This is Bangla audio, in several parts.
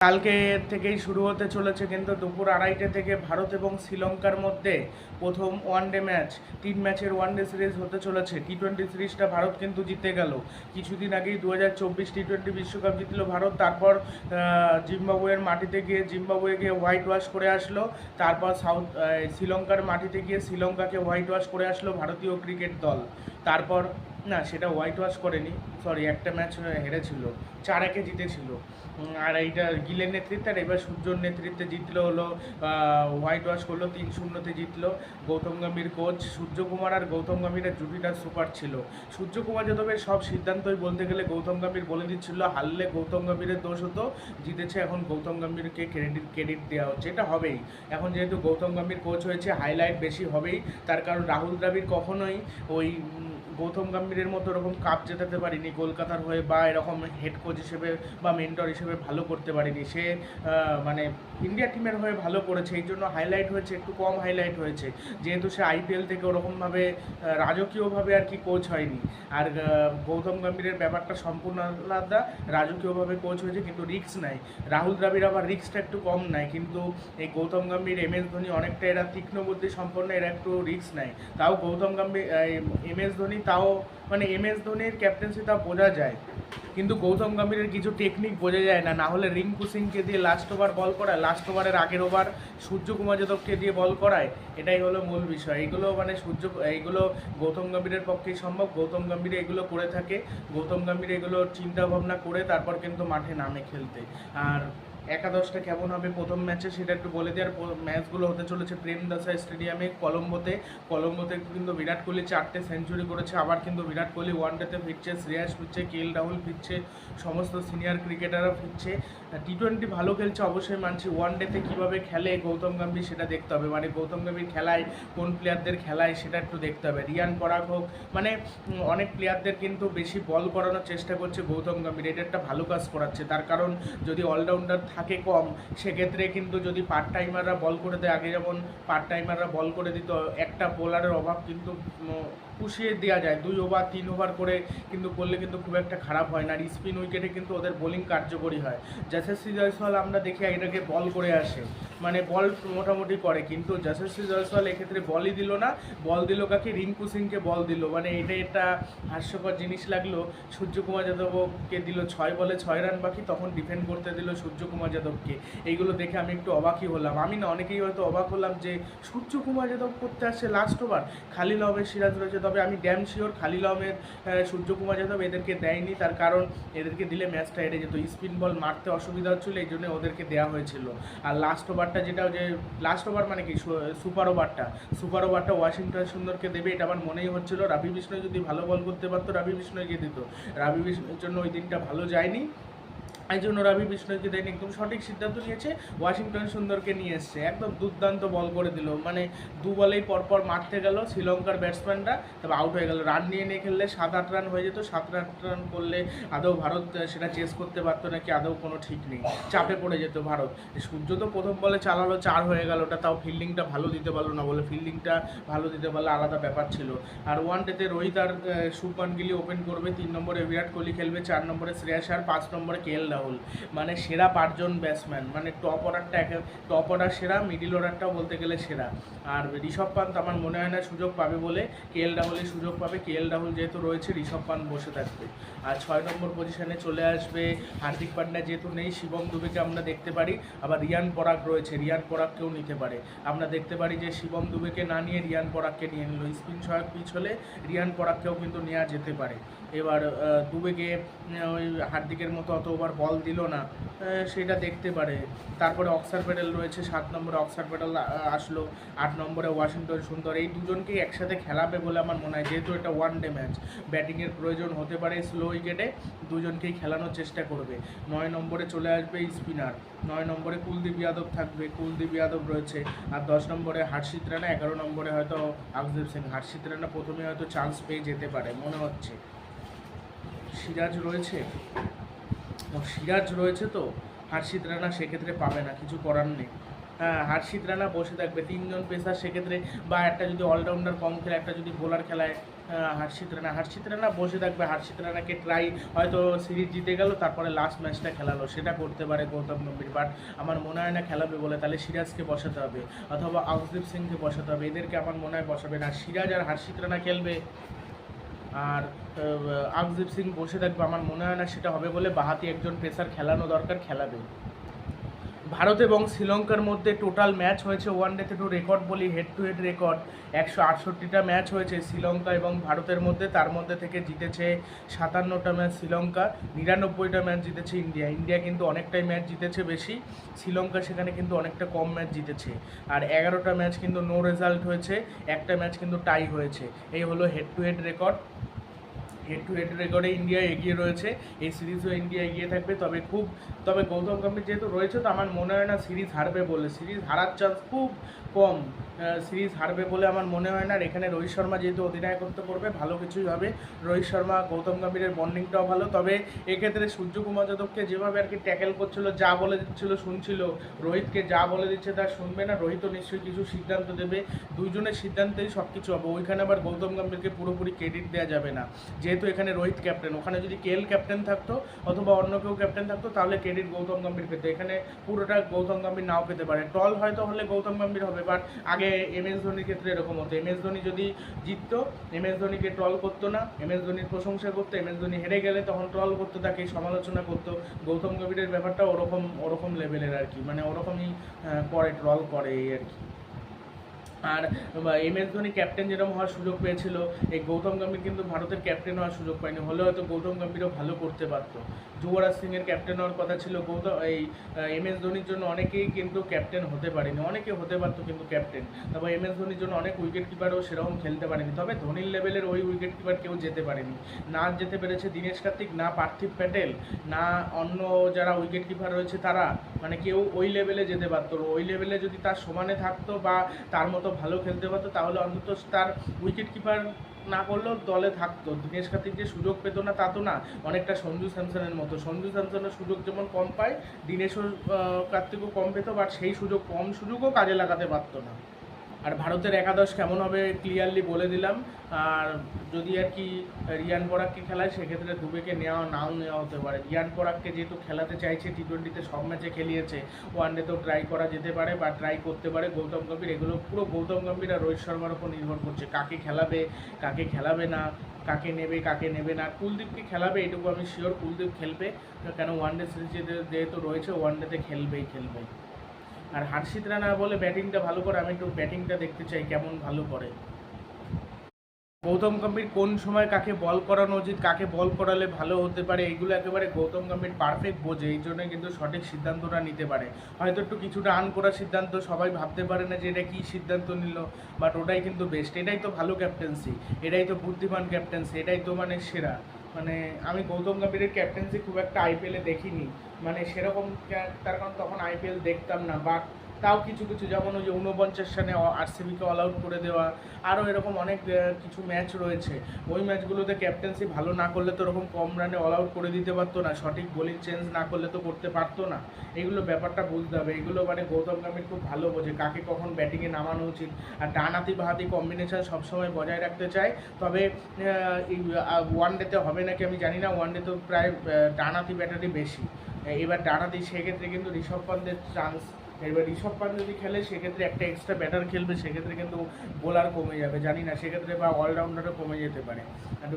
কালকে থেকেই শুরু হতে চলেছে কিন্তু দুপুর আড়াইটে থেকে ভারত এবং শ্রীলঙ্কার মধ্যে প্রথম ওয়ানডে ম্যাচ তিন ম্যাচের ওয়ানডে সিরিজ হতে চলেছে। টি টোয়েন্টি সিরিজটা ভারত কিন্তু জিতে গেল। কিছুদিন আগেই দু হাজার চব্বিশ টি টোয়েন্টি বিশ্বকাপ জিতল ভারত। তারপর জিম্বাবুয়ের মাটিতে গিয়ে জিম্বাবুয়ে গিয়ে হোয়াইট ওয়াশ করে আসলো। তারপর সাউথ শ্রীলঙ্কার মাটিতে গিয়ে শ্রীলঙ্কাকে হোয়াইট ওয়াশ করে আসলো ভারতীয় ক্রিকেট দল। তারপর না, সেটা হোয়াইট ওয়াশ করেনি। সরি একটা ম্যাচ হেরেছিল। চার একে জিতেছিল আর এইটা গিলের নেতৃত্বে, আর এবার সূর্যর নেতৃত্বে জিতলো হলো হোয়াইট ওয়াশ করল তিন শূন্যতে জিতলো। গৌতম গম্ভীর কোচ সূর্যকুমার আর গৌতম গম্ভীরের জুটিটা সুপার ছিল। সূর্যকুমার যাদবের সব সিদ্ধান্তই বলতে গেলে গৌতম গম্ভীর বলে দিচ্ছিল, হারলে গৌতম গম্ভীরের দোষ হতো। জিতেছে এখন গৌতম গম্ভীরকে ক্রেডিট ক্রেডিট দেওয়া হচ্ছে। এটা হবেই। এখন যেহেতু গৌতম গম্ভীর কোচ হয়েছে হাইলাইট বেশি হবেই। তার কারণ রাহুল দ্রাবিড় কখনোই ওই গৌতম গম্ভীরের মতো এরকম কাপ জেতাতে পারিনি, কলকাতার হয়ে বা এরকম হেড কোচ হিসেবে বা মেন্টর হিসেবে ভালো করতে পারিনি। সে মানে ইন্ডিয়া টিমের হয়ে ভালো করেছে, এই জন্য হাইলাইট হয়েছে, একটু কম হাইলাইট হয়েছে। যেহেতু সে আইপিএল থেকে ওরকমভাবে রাজকীয়ভাবে আর কি কোচ হয়নি। আর গৌতম গম্ভীরের ব্যাপারটা সম্পূর্ণ আলাদা, রাজকীয়ভাবে কোচ হয়েছে কিন্তু রিক্স নাই। রাহুল দ্রাবিড় আবার রিক্সটা একটু কম নাই, কিন্তু এই গৌতম গম্ভীর এম এস ধোনি অনেকটা এরা তীক্ষ্ণ বুদ্ধি সম্পন্ন, এরা একটু রিক্স নাই। তাও গৌতম গম্ভীর এম এস ধোনি তাও মানে এম এস ধোনির ক্যাপ্টেন্সি তা বোঝা যায়। কিন্তু গৌতম গম্ভীরের কিছু টেকনিক বোঝা যায় না। না হলে রিঙ্কু সিংকে দিয়ে লাস্ট ওভার বল করায় লাস্ট ওভারের আগের ওভার সূর্যকুমার যাদবকে দিয়ে বল করায়, এটাই হলো মূল বিষয়। এগুলো মানে সূর্য, এইগুলো গৌতম গম্ভীরের পক্ষেই সম্ভব। গৌতম গম্ভীর এগুলো করে থাকে। গৌতম গম্ভীর এগুলো চিন্তা ভাবনা করে তারপর কিন্তু মাঠে নামে খেলতে। আর একাদশটা কেমন হবে? প্রথম ম্যাচে সেটা একটু বলে দেওয়ার ম্যাচগুলো হতে চলেছে প্রেমদাসা স্টেডিয়ামে কলম্বোতে। কলম্বোতে কিন্তু বিরাট কোহলি চারটে সেঞ্চুরি করেছে। আবার কিন্তু বিরাট কোহলি ওয়ানডেতে ফিরছে, শ্রেয়াস ফিরছে, কে এল রাহুল ফিরছে, সমস্ত সিনিয়র ক্রিকেটাররা ফিরছে। টি টোয়েন্টি ভালো খেলছে অবশ্যই মানছি। ওয়ানডেতে কীভাবে খেলে গৌতম গম্ভীর সেটা দেখতে হবে। মানে গৌতম গম্ভীর খেলায়, কোন প্লেয়ারদের খেলায় সেটা একটু দেখতে হবে। রিয়ান পরাগ হোক মানে অনেক প্লেয়ারদের কিন্তু বেশি বল করানোর চেষ্টা করছে গৌতম গম্ভীর। এটা একটা ভালো কাজ করাচ্ছে। তার কারণ যদি অলরাউন্ডার থাকে কম। সেক্ষেত্রে কিন্তু যদি পার্ট টাইমাররা বল করে দেয়, আগে যেমন পার্ট টাইমাররা বল করে দিত, একটা বোলারের অভাব কিন্তু পুষিয়ে দেওয়া যায়, দুই ওভার তিন ওভার করে কিন্তু করলে কিন্তু খুব একটা খারাপ হয় না। আর স্পিন উইকেটে কিন্তু ওদের বোলিং কার্যকরী হয়। যশস্বী জয়সওয়াল আমরা দেখি এটাকে বল করে আসে। মানে বল মোটামুটি করে, কিন্তু যশস্বী জয়সওয়াল এক্ষেত্রে বলই দিল না। বল দিল কাকে? রিঙ্কু সিংকে বল দিল। মানে এটা একটা হাস্যকর জিনিস লাগল। সূর্যকুমার যাদবকে দিল ছয় বলে ছয় রান বাকি তখন ডিফেন্ড করতে দিল সূর্যকুমার যাদবকে। এইগুলো দেখে আমি একটু অবাকই হলাম। আমি না, অনেকেই হয়তো অবাক হলাম যে সূর্যকুমার যাদব করতে আসছে লাস্ট ওভার খালিল আহমেদ সিরাজ রয়েছে তবে আমি ড্যাম শিওর খালিল আহমেদ সূর্যকুমার যাদব এদেরকে দেয়নি। তার কারণ এদেরকে দিলে ম্যাচটা হেরে যেত। স্পিন বল মারতে অসুবিধা হচ্ছিল, এই জন্য ওদেরকে দেওয়া হয়েছিল। আর লাস্ট ওভারটা যেটা, যে লাস্ট ওভার মানে কি? সুপার ওভারটা। সুপার ওভারটা ওয়াশিংটন সুন্দরকে দেবে, এটা আমার মনেই হচ্ছিল। রাবি বিষ্ণয় যদি ভালো বল করতে পারতো, রাবি বিষ্ণয়কে দিত। রাবি বিষ্ণয়ের জন্য ওই দিনটা ভালো যায়নি। এই জন্য রবি বিষ্ণুকে দেয়নি একদম সঠিক সিদ্ধান্ত নিয়েছে, ওয়াশিংটন সুন্দরকে নিয়ে এসছে। একদম দুর্দান্ত বল করে দিল। মানে দু বলেই পরপর মারতে গেল শ্রীলঙ্কার ব্যাটসম্যানরা তবে আউট হয়ে গেল। রান নিয়ে নিয়ে খেললে সাত, আট রান হয়ে যেত। সাত, আট রান করলে আদৌ ভারত সেটা চেস করতে পারতো নাকি? আদৌ কোনো ঠিক নেই। চাপে পড়ে যেত ভারত। সূর্য তো প্রথম বলে চালালো, চার হয়ে গেল। ওটা তাও ফিল্ডিংটা ভালো দিতে পারল না বলে ফিল্ডিংটা ভালো দিতে পারলে আলাদা ব্যাপার ছিল। আর ওয়ান ডেতে রোহিত আর শুভমান গিলি ওপেন করবে। তিন নম্বরে বিরাট কোহলি খেলবে, চার নম্বরে শ্রেয়াস আর পাঁচ নম্বরে কে এল রাহুল মানে সেরা পাঁচজন ব্যাটসম্যান মানে টপ অর্ডারটা একে টপ অর্ডার সেরা মিডিল অর্ডারটাও বলতে গেলে সেরা। আর ঋষভ পান্ত আমার মনে হয় না সুযোগ পাবে বলে কে এল রাহুলই সুযোগ পাবে। কে এল রাহুল যেহেতু রয়েছে, ঋষভ পান্ত বসে থাকবে। আর ছয় নম্বর পজিশনে চলে আসবে হার্দিক পান্ডা, যেহেতু নেই, শিবম দুবেকে আমরা দেখতে পারি। আবার রিয়ান পরাগ রয়েছে, রিয়ান পরাগকেও নিতে পারে। আমরা দেখতে পারি যে শিবম দুবেকে না নিয়ে রিয়ান পরাগকে নিয়ে নিল। স্পিন সহায়ক পিচ হলে রিয়ান পরাগকেও কিন্তু নেওয়া যেতে পারে। এবার দুবেকে ওই হার্দিকের মতো অত ওভার বল দিল না সেটা দেখতে পারে। তারপরে অক্সার প্যাডেল রয়েছে, সাত নম্বরে অক্সার প্যাডেল আসলো, আট নম্বরে ওয়াশিংটন সুন্দর। এই দুজনকেই একসাথে খেলাবে বলে আমার মনে হয়, যেহেতু এটা ওয়ান ডে ম্যাচ ব্যাটিংয়ের প্রয়োজন হতে পারে স্লো উইকেটে দুজনকেই খেলানোর চেষ্টা করবে। নয় নম্বরে চলে আসবে স্পিনার নয় নম্বরে কুলদীপ যাদব থাকবে, কুলদীপ যাদব রয়েছে, আর দশ নম্বরে হার্ষিত রানা, এগারো নম্বরে হয়তো আকদীপ সিং, হার্ষিত রানা প্রথমে হয়তো চান্স পেয়ে যেতে পারে, মনে হচ্ছে। সিরাজ রয়েছে? সিরাজ রয়েছে তো? হার্ষিত রানা সেক্ষেত্রে পাবে না, কিছু করার নেই। হ্যাঁ হার্ষিত রানা বসে থাকবে। তিনজন পেসার সেক্ষেত্রে বা একটা যদি অলরাউন্ডার কম খেলে, একটা যদি বোলার খেলায় হার্ষিত রানা। হার্ষিত রানা বসে থাকবে। হার্ষিত রানাকে ট্রাই হয়তো সিরিজ জিতে গেল, তারপরে লাস্ট ম্যাচটা খেলালো। সেটা করতে পারে গৌতম গম্ভীর। বাট আমার মনে হয় না খেলাবে বলে। তাহলে সিরাজকে বসাতে হবে। অথবা আউসদীপ সিংকে বসাতে হবে। এদেরকে আমার মনে হয় বসাবে না। সিরাজ আর হার্ষিত রানা খেলবে। আর আকদীপ সিং বসে থাকবে, আমার মনে হয় না সেটা হবে বলে বাহাতি একজন পেসার খেলানো দরকার, খেলাবে। ভারত এবং শ্রীলঙ্কার মধ্যে টোটাল ম্যাচ হয়েছে ওয়ান ডেতে টু রেকর্ড বলি হেড টু হেড রেকর্ড একশো আটষট্টিটা ম্যাচ হয়েছে শ্রীলঙ্কা এবং ভারতের মধ্যে। তার মধ্যে থেকে জিতেছে সাতান্নটা ম্যাচ শ্রীলঙ্কা, নিরানব্বইটা ম্যাচ জিতেছে ইন্ডিয়া। ইন্ডিয়া কিন্তু অনেকটাই ম্যাচ জিতেছে বেশি। শ্রীলঙ্কা সেখানে কিন্তু অনেকটা কম ম্যাচ জিতেছে। আর এগারোটা ম্যাচ কিন্তু নো রেজাল্ট হয়েছে। একটা ম্যাচ কিন্তু টাই হয়েছে। এই হলো head to head record head to head রেকর্ডে ইন্ডিয়া এগিয়ে রয়েছে। এই সিরিজও ইন্ডিয়া এগিয়ে থাকবে। তবে খুব, তবে গৌতম গম্ভীর যেহেতু রয়েছে, তো আমার মনে হয় না সিরিজ হারবে বলে। সিরিজ হারার চান্স খুব কম সিরিজ হারবে বলে আমার মনে হয় না। আর এখানে রোহিত শর্মা যেহেতু অধিনায়কত্ব করবে, ভালো কিছুই হবে। রোহিত শর্মা, গৌতম গম্ভীরের বন্ডিংটাও ভালো। তবে এক্ষেত্রে সূর্যকুমার যাদবকে যেভাবে আর কি ট্যাকেল করছিল, যা বলে দিচ্ছিল, শুনছিল। রোহিতকে যা বলে দিচ্ছে, তা শুনবে না। রোহিতও নিশ্চয়ই কিছু সিদ্ধান্ত দেবে। দুইজনের সিদ্ধান্তেই সব কিছু হবে। ওইখানে আবার গৌতম গম্ভীরকে পুরোপুরি ক্রেডিট দেওয়া যাবে না। যেহেতু এখানে রোহিত ক্যাপ্টেন ওখানে যদি কেএল ক্যাপ্টেন থাকতো অথবা অন্য কেউ ক্যাপ্টেন থাকতো, তাহলে ক্রেডিট গৌতম গম্ভীর পেতো। এখানে পুরোটা গৌতম গম্ভীর নাও পেতে পারে। টল হয়তো হলে গৌতম গম্ভীর হবে বাট আগে এম এস ধোনির ক্ষেত্রে এরকম হতো। এম এস ধোনি যদি জিততো এম এস ধোনিকে ট্রল করতো না এম এস ধোনির প্রশংসা করতো এম এস ধোনি হেরে গেলে তখন ট্রল করতো, তাকে সমালোচনা করতো। গৌতম গম্ভীরের ব্যাপারটা ওরকম ওরকম লেভেলের আর কি মানে ওরকমই করে ট্রল করে এই আর কি। আর এম এস ধোনি ক্যাপ্টেন যেরকম হওয়ার সুযোগ পেয়েছিল, এই গৌতম গম্ভীর কিন্তু ভারতের ক্যাপ্টেন হওয়ার সুযোগ পায়নি। হলে হয়তো গৌতম গম্ভীরও ভালো করতে পারতো। যুবরাজ সিংয়ের ক্যাপ্টেন হওয়ার কথা ছিল, গৌতম, এই এম এস ধোনির জন্য অনেকেই কিন্তু ক্যাপ্টেন হতে পারেনি। অনেকে হতে পারতো কিন্তু ক্যাপ্টেন তারপর এম এস ধোনির জন্য অনেক উইকেট কিপারও সেরকম খেলতে পারেনি। তবে ধোনির লেভেলের ওই উইকেট কিপার কেউ যেতে পারেনি। না যেতে পেরেছে দীনেশ কার্তিক, না পার্থিব প্যাটেল, না অন্য যারা উইকেট কিপার রয়েছে তারা। মানে কেউ ওই লেভেলে যেতে পারতো ওই লেভেলে যদি তার সমানে থাকতো বা তার মতো ভালো খেলতে পারতো, তাহলে অন্তত তার উইকেট কিপার না করলেও দলে থাকতো। দিনেশ কার্তিক যে সুযোগ পেতো না, তা তো না। অনেকটা সঞ্জু স্যামসনের মতো। সঞ্জু স্যামসনের সুযোগ যেমন কম পায় দিনেশ কার্তিকও কম পেতো বাট সেই সুযোগ, কম সুযোগও কাজে লাগাতে পারতো না। আর ভারতের একাদশ কেমন হবে ক্লিয়ারলি বলে দিলাম। আর যদি আর কি রিয়ান পরাগকে খেলায়, সেক্ষেত্রে দুবেকে নেওয়া, নাও নেওয়া হতে পারে। রিয়ান পরাগকে যেহেতু খেলাতে চাইছে টি টোয়েন্টিতে সব ম্যাচে খেলিয়েছে ওয়ান ডেতেও ট্রাই করা যেতে পারে বা ট্রাই করতে পারে গৌতম গম্ভীর। এগুলো পুরো গৌতম গম্ভীর আর রোহিত শর্মার উপর নির্ভর করছে, কাকে খেলাবে কাকে খেলাবে না, কাকে নেবে কাকে নেবে না। কুলদীপকে খেলাবে, এটুকু আমি শিওর কুলদীপ খেলবে। কেন ওয়ান ডে সিরিজে যেহেতু রয়েছে ওয়ান ডেতে খেলবেই খেলবেই। আর হার্ষিত রানা বলে ব্যাটিংটা ভালো করে, আমি একটু ব্যাটিংটা দেখতে চাই কেমন ভালো করে। গৌতম গম্ভীর কোন সময় কাকে বল করানো উচিত, কাকে বল করালে ভালো হতে পারে, এইগুলো একেবারে গৌতম গম্ভীর পারফেক্ট বোঝে, এই জন্য কিন্তু সঠিক সিদ্ধান্তটা নিতে পারে। হয়তো একটু কিছুটা আন করার সিদ্ধান্ত সবাই ভাবতে পারে না যে এটা কী সিদ্ধান্ত নিল বাট ওটাই কিন্তু বেস্ট এটাই তো ভালো ক্যাপ্টেন্সি এটাই তো বুদ্ধিমান ক্যাপ্টেন্সি এটাই তো মানে সেরা। মানে আমি গৌতম গম্ভীরের ক্যাপ্টেন্সি খুব একটা আইপিএলে দেখিনি। মানে সেরকম তার কারণ তখন আইপিএল দেখতাম না, বা তাও কিছু কিছু, যেমন ওই যে ঊনপঞ্চাশ রানে আরসিবিকে অল আউট করে দেওয়া আরও এরকম অনেক কিছু ম্যাচ রয়েছে। ওই ম্যাচগুলোতে ক্যাপ্টেন্সি ভালো না করলে তো ওরকম কম রানে অল আউট করে দিতে পারতো না, সঠিক বোলিং চেঞ্জ না করলে তো করতে পারতো না। এগুলো ব্যাপারটা বুঝতে হবে। এগুলো মানে গৌতম গম্ভীর খুব ভালো বোঝে, কাকে কখন ব্যাটিংয়ে নামানো উচিত। আর ডানাতি বাহাতি কম্বিনেশন সবসময় বজায় রাখতে চায়। তবে ওয়ান ডেতে হবে নাকি আমি জানি না ওয়ান ডে তো প্রায় ডানাতি ব্যাটারি বেশি। এবার ডানাতি সেক্ষেত্রে কিন্তু ঋষভ পান্তের চান্স এবার ঋষভ পান্ত যদি খেলে, সেক্ষেত্রে একটা এক্সট্রা ব্যাটার খেলবে, সেক্ষেত্রে কিন্তু বোলার কমে যাবে। জানি না, সেক্ষেত্রে বা অলরাউন্ডারও কমে যেতে পারে। আর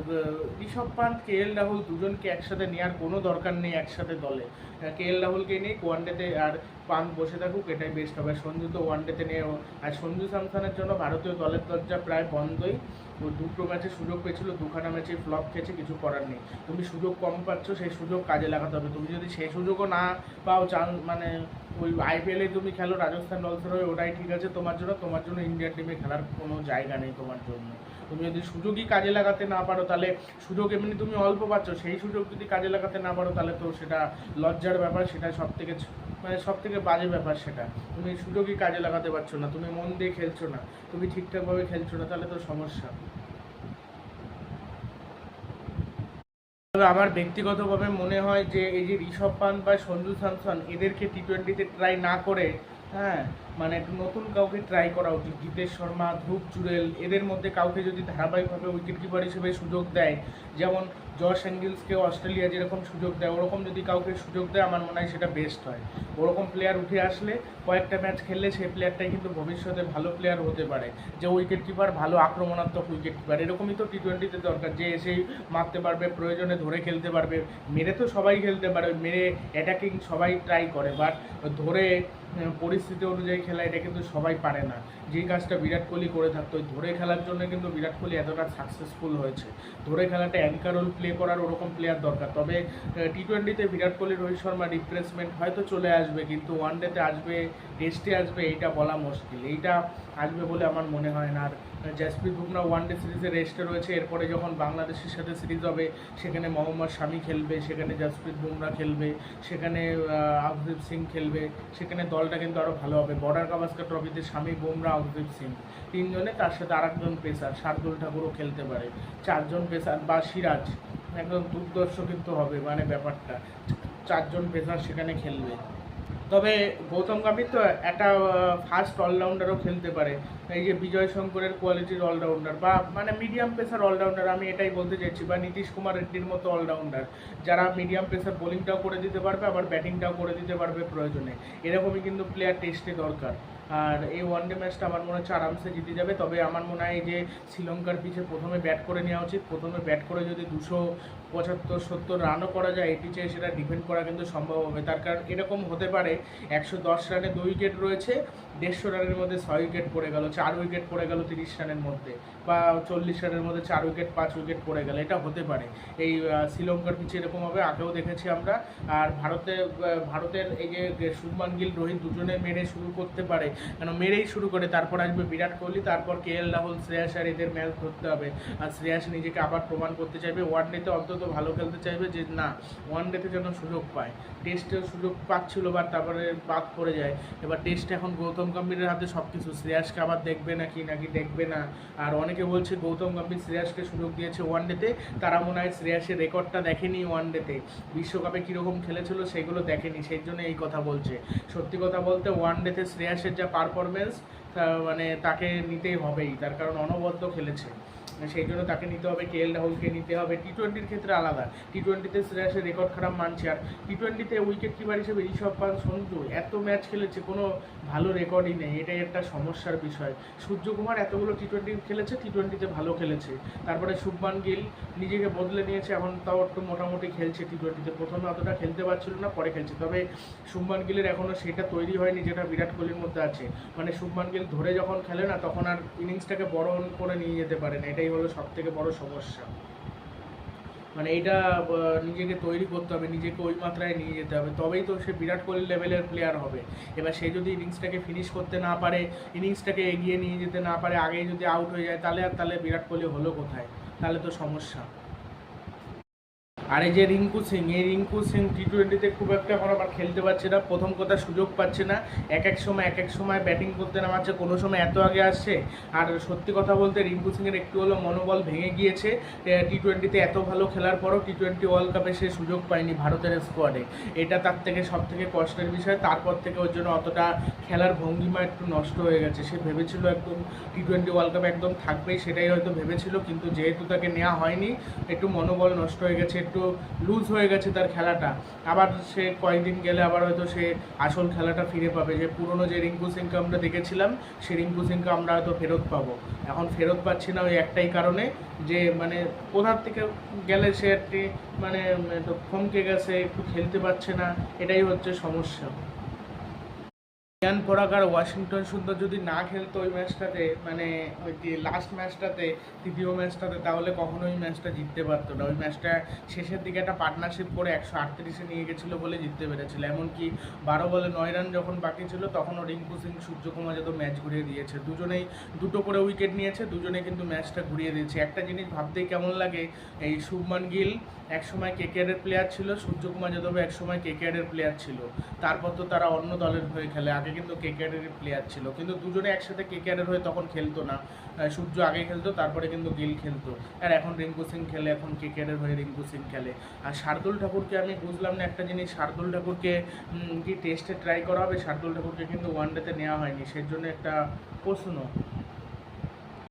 ঋষভ পান্ত কে এল রাহুল দুজনকে একসাথে নেওয়ার কোনো দরকার নেই একসাথে দলে। কে এল রাহুলকে নিয়ে ওয়ানডেতে আর পান্ত বসে থাকুক, এটাই বেস্ট হবে। সঞ্জু তো ওয়ান ওয়ানডেতে নিয়ে আর সঞ্জু স্যামসনের জন্য ভারতীয় দলের দরজা প্রায় বন্ধই। দুটো ম্যাচে সুযোগ পেয়েছিল, দুখানা ম্যাচে ফ্লপ খেয়েছে, কিছু করার নেই। তুমি সুযোগ কম পাচ্ছ, সেই সুযোগ কাজে লাগাতে হবে। তুমি যদি সেই সুযোগও না পাও, চান মানে ওই আইপিএলে তুমি খেলো, রাজস্থান রয়্যালসের হয়ে, ওটাই ঠিক আছে তোমার জন্য। তোমার জন্য ইন্ডিয়ান টিমে খেলার কোনো জায়গা নেই তোমার জন্য। তুমি যদি সুযোগই কাজে লাগাতে না পারো, তাহলে সুযোগ এমনি তুমি অল্প পাচ্ছ। সেই সুযোগ যদি কাজে লাগাতে না পারো, তাহলে তো সেটা লজ্জার ব্যাপার, সেটা সব থেকে মানে সব থেকে বাজে ব্যাপার সেটা। তুমি সুযোগই কাজে লাগাতে পারছ না, তুমি মন দিয়ে খেলছো না, তুমি ঠিকঠাকভাবে খেলছো না, তাহলে তো সমস্যা। আমার ব্যক্তিগতভাবে মনে হয় যে এই যে ঋষভ পান্ত বা সঞ্জু স্যামসন, এদেরকে টি টোয়েন্টিতে ট্রাই না করে হ্যাঁ মানে একটু নতুন কাউকে ট্রাই করা উচিত। গীতেশ শর্মা, ধ্রুব জুরেল এদের মধ্যে কাউকে যদি ধারাবাহিকভাবে উইকেট কিপার হিসেবে সুযোগ দেয়, যেমন জশ অ্যাঙ্গেলসকে অস্ট্রেলিয়া যেরকম সুযোগ দেয়, ওরকম যদি কাউকে সুযোগ দেয়, আমার মনে হয় সেটা বেস্ট হয়। ওরকম প্লেয়ার উঠে আসলে কয়েকটা ম্যাচ খেললে সেই প্লেয়ারটাই কিন্তু ভবিষ্যতে ভালো প্লেয়ার হতে পারে। যে উইকেট কিপার ভালো আক্রমণাত্মক উইকেট কিপার এরকমই তো টি টোয়েন্টিতে দরকার। যে এসেই মারতে পারবে, প্রয়োজনে ধরে খেলতে পারবে। মেরে তো সবাই খেলতে পারে, মেরে অ্যাটাকিং সবাই ট্রাই করে বাট ধরে পরিস্থিতি অনুযায়ী খেলা, এটা কিন্তু সবাই পারে না। যেই কাজটা বিরাট কোহলি করে থাকতো ওই ধরে খেলার জন্য কিন্তু বিরাট কোহলি এতটা সাকসেসফুল হয়েছে। ধরে খেলাটা অ্যাঙ্কার রোল প্লে করার ওরকম প্লেয়ার দরকার। তবে টি টোয়েন্টিতে বিরাট কোহলি, রোহিত শর্মা রিপ্লেসমেন্ট হয়তো চলে আসবে, কিন্তু ওয়ান ডেতে আসবে টেস্টে আসবে, এইটা বলা মুশকিল। এইটা আসবে বলে আমার মনে হয় না। আর জাসপ্রীত বুমরা ওয়ান ডে সিরিজে রেস্টে রয়েছে। এরপরে যখন বাংলাদেশের সাথে সিরিজ হবে, সেখানে মোহাম্মদ শামি খেলবে, সেখানে জাসপ্রীত বুমরা খেলবে, সেখানে আফদীপ সিং খেলবে, সেখানে দলটা কিন্তু আরও ভালো হবে। বর্ডার গাভাস্কার ট্রফিতে স্বামী বুমরা আফদীপ সিং। তিনজনে তার সাথে আরেকজন পেসার, শার্দুল ঠাকুরও খেলতে পারে। চারজন পেসার বা সিরাজ, একদম দুর্দর্শ কিন্তু হবে মানে ব্যাপারটা। চারজন পেসার সেখানে খেলবে। তবে গৌতম গম্ভীর তো একটা ফার্স্ট অলরাউন্ডারও খেলতে পারে। এই যে বিজয় শঙ্করের কোয়ালিটির অলরাউন্ডার বা মানে মিডিয়াম পেসার অলরাউন্ডার আমি এটাই বলতে চাইছি, বা নীতিশ কুমার রেড্ডির মতো অলরাউন্ডার যারা মিডিয়াম পেসার বোলিংটাও করে দিতে পারবে, আবার ব্যাটিংটাও করে দিতে পারবে প্রয়োজনে। এরকমই কিন্তু প্লেয়ার টেস্টে দরকার। আর এই ওয়ানডে ম্যাচটা আমার মনে হচ্ছে আরামসে জিতে যাবে, তবে আমার মনে হয় যে শ্রীলঙ্কার পিছে প্রথমে ব্যাট করে নেওয়া উচিত। প্রথমে ব্যাট করে যদি দুশো পঁচাত্তর, সত্তর রানও করা যায়, এটি চেয়ে সেটা ডিফেন্ড করা কিন্তু সম্ভব হবে। তার কারণ এরকম হতে পারে একশো দশ রানে দুই উইকেট রয়েছে, দেড়শো রানের মধ্যে ছয় উইকেট পড়ে গেল, চার উইকেট পড়ে গেল তিরিশ রানের মধ্যে, বা চল্লিশ রানের মধ্যে চার উইকেট পাঁচ উইকেট পড়ে গেল, এটা হতে পারে। এই শ্রীলঙ্কার পিচে এরকম হবে, আগেও দেখেছি আমরা। আর ভারতে ভারতের এই যে শুভমান গিল, রোহিত দুজনে মেরে শুরু করতে পারে, কেন মেরেই শুরু করে, তারপর আসবে বিরাট কোহলি, তারপর কে এল রাহুল, শ্রেয়াস আর এদের ম্যাচ ধরতে হবে। আর শ্রেয়াস নিজেকে আবার প্রমাণ করতে চাইবে ওয়ান ডেতে অন্তত ভালো খেলতে চাইবে যে না ওয়ান ডেতে যেন সুযোগ পায়। টেস্টেও সুযোগ পাচ্ছিল বা তারপরে বাদ পড়ে যায়। এবার টেস্ট এখন গৌতম গম্ভীরের হাতে সব কিছু শ্রেয়াসকে আবার দেখবে নাকি নাকি দেখবে না। আর অনেকে বলছে গৌতম গম্ভীর শ্রেয়াসকে সুযোগ দিয়েছে ওয়ান ডেতে তারা মনে হয় শ্রেয়াসের রেকর্ডটা দেখেনি ওয়ান ডেতে বিশ্বকাপে কীরকম খেলেছিল সেগুলো দেখেনি, সেই জন্য এই কথা বলছে। সত্যি কথা বলতে ওয়ান ডেতে শ্রেয়াসের যা পারফরমেন্স মানে তাকে নিতেই হবেই। তার কারণ অনবদ্য খেলেছে। সেই জন্য তাকে নিতে হবে কে এল রাহুলকে নিতে হবে। টি টোয়েন্টির ক্ষেত্রে আলাদা। টি টোয়েন্টিতে শ্রেয়াসের রেকর্ড খারাপ মানছে। আর টি টোয়েন্টিতে উইকেট কিপার হিসেবে ঋষভ পান সঞ্জু এত ম্যাচ খেলেছে, কোনো ভালো রেকর্ডই নেই। এটাই একটা সমস্যার বিষয়। সূর্যকুমার এতগুলো টি টোয়েন্টি খেলেছে টি টোয়েন্টিতে ভালো খেলেছে। তারপরে শুভমান গিল নিজেকে বদলে নিয়েছে, এখন তাও একটু মোটামুটি খেলছে টি টোয়েন্টিতে প্রথমে অতটা খেলতে পারছিল না, পরে খেলছে। তবে শুভমান গিলের এখনও সেটা তৈরি হয়নি, যেটা বিরাট কোহলির মধ্যে আছে। মানে শুভমান গিল ধরে যখন খেলে না, তখন আর ইনিংসটাকে বড় করে নিয়ে যেতে পারে না। এটাই হলো সব থেকে বড় সমস্যা। মানে এইটা নিজেকে তৈরি করতে হবে, নিজেকে ওই মাত্রায় নিয়ে যেতে হবে। তবেই তো সে বিরাট কোহলি লেভেলের প্লেয়ার হবে। এবার সে যদি ইনিংসটাকে ফিনিশ করতে না পারে, ইনিংসটাকে এগিয়ে নিয়ে যেতে না পারে, আগেই যদি আউট হয়ে যায়, তাহলে আর তাহলে বিরাট কোহলি হলো কোথায়? তাহলে তো সমস্যা। আর এই যে রিঙ্কু সিং, এই রিঙ্কু সিং টি টোয়েন্টিতে খুব একটা এখন আবার খেলতে পারছে না। প্রথম কথা সুযোগ পাচ্ছে না। এক এক সময়, এক এক সময় ব্যাটিং করতে নামাচ্ছে, কোনো সময় এত আগে আসছে। আর সত্যি কথা বলতে রিঙ্কু সিংয়ের একটু হলো মনোবল ভেঙে গিয়েছে। টি টোয়েন্টিতে এত ভালো খেলার পরও টি টোয়েন্টি ওয়ার্ল্ড কাপে সে সুযোগ পায়নি ভারতের স্কোয়াডে এটা তার থেকে সব থেকে কষ্টের বিষয়। তারপর থেকে ওর জন্য অতটা খেলার ভঙ্গিমা একটু নষ্ট হয়ে গেছে। সে ভেবেছিল একদম টি টোয়েন্টি ওয়ার্ল্ড কাপে একদম থাকবেই, সেটাই হয়তো ভেবেছিল। কিন্তু যেহেতু তাকে নেওয়া হয়নি, একটু মনোবল নষ্ট হয়ে গেছে, একটু লুজ হয়ে গেছে তার খেলাটা। আবার সে কয়েকদিন গেলে আবার হয়তো সে আসল খেলাটা ফিরে পাবে। যে পুরনো যে রিঙ্কু সিংকে আমরা দেখেছিলাম, সে রিঙ্কু সিংকে আমরা হয়তো ফেরত পাবো। এখন ফেরত পাচ্ছি না ওই একটাই কারণে যে মানে কোথার থেকে গেলে সে একটি মানে একটু থমকে গেছে, একটু খেলতে পারছে না, এটাই হচ্ছে সমস্যা। ইয়ান পরাগার ওয়াশিংটন সুন্দর যদি না খেলতো ওই ম্যাচটাতে মানে ওই লাস্ট ম্যাচটাতে, তৃতীয় ম্যাচটাতে, তাহলে কখনো ওই ম্যাচটা জিততে পারতো না। ওই ম্যাচটা শেষের দিকে একটা পার্টনারশিপ করে একশো আটত্রিশে নিয়ে গেছিল বলে জিততে পেরেছিল। এমনকি বারো বলে নয় রান যখন বাকি ছিল তখনও রিঙ্কু সিং, সূর্যকুমার যাদব ম্যাচ ঘুরিয়ে দিয়েছে। দুজনেই দুটো করে উইকেট নিয়েছে, দুজনে কিন্তু ম্যাচটা ঘুরিয়ে দিয়েছে। একটা জিনিস ভাবতেই কেমন লাগে, এই শুভমান গিল এক সময় কেকেআরের প্লেয়ার ছিল, সূর্যকুমার যাদব এক সময় কেকেআরের প্লেয়ার ছিল। তারপর তো তারা অন্য দলের হয়ে খেলে। আগে কিন্তু কেকেআরের প্লেয়ার ছিল। কিন্তু দুজনে একসাথে কেকেআরের হয়ে তখন খেলতো না। সূর্য আগে খেলতো, তারপরে কিন্তু গিল খেলতো। আর এখন রিঙ্কু সিং খেলে, এখন কেকেআরের হয়ে রিঙ্কু সিং খেলে। আর শার্দুল ঠাকুরকে আমি বুঝলাম না একটা জিনিস, শার্দুল ঠাকুরকে কি টেস্টে ট্রাই করা হবে? শার্দুল ঠাকুরকে কিন্তু ওয়ান ডেতে নেওয়া হয়নি। সেই জন্য একটা প্রশ্ন।